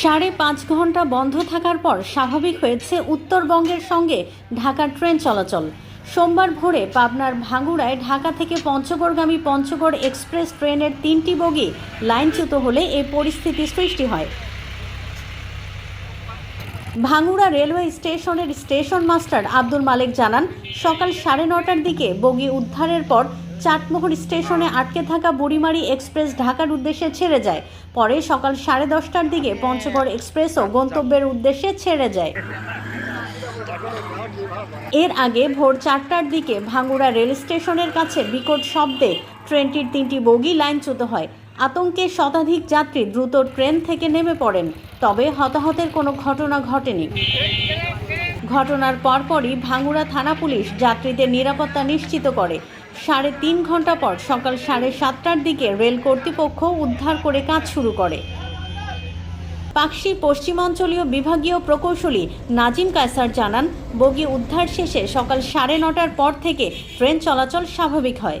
সাড়ে পাঁচ ঘণ্টা বন্ধ থাকার পর স্বাভাবিক হয়েছে উত্তরবঙ্গের সঙ্গে ঢাকার ট্রেন চলাচল। সোমবার ভোরে পাবনার ভাঙ্গুড়ায় ঢাকা থেকে পঞ্চগড়গামী পঞ্চগড় এক্সপ্রেস ট্রেনের তিনটি বগি লাইনচ্যুত হলে এই পরিস্থিতি সৃষ্টি হয়। ভাঙ্গুড়া রেলওয়ে স্টেশনের স্টেশন মাস্টার আব্দুল মালিক জানান, সকাল সাড়ে নটার দিকে বগি উদ্ধারের পর চাটমোহর স্টেশনে আটকে থাকা বুড়িমারি এক্সপ্রেস ঢাকার উদ্দেশ্যে ছেড়ে যায়। পরে সকাল সাড়ে দশটার দিকে পঞ্চগড় এক্সপ্রেসও গন্তব্যের উদ্দেশ্যে ছেড়ে যায়। এর আগে ভোর চারটার দিকে ভাঙ্গুড়া রেল স্টেশনের কাছে বিকট শব্দে ট্রেনটির তিনটি বগি লাইনচ্যুত হয়। আতঙ্কে শতাধিক যাত্রী দ্রুত ট্রেন থেকে নেমে পড়েন, তবে হতাহতের কোনো ঘটনা ঘটেনি। ঘটনার পরপরই ভাঙ্গুড়া থানা পুলিশ যাত্রীদের নিরাপত্তা নিশ্চিত করে। সাড়ে তিন ঘণ্টা পর সকাল সাড়ে সাতটার দিকে রেল কর্তৃপক্ষ উদ্ধার করে কাজ শুরু করে। পাকশি পশ্চিমাঞ্চলীয় বিভাগীয় প্রকৌশলী নাজিম কায়সার জানান, বগি উদ্ধার শেষে সকাল সাড়ে নটার পর থেকে ট্রেন চলাচল স্বাভাবিক হয়।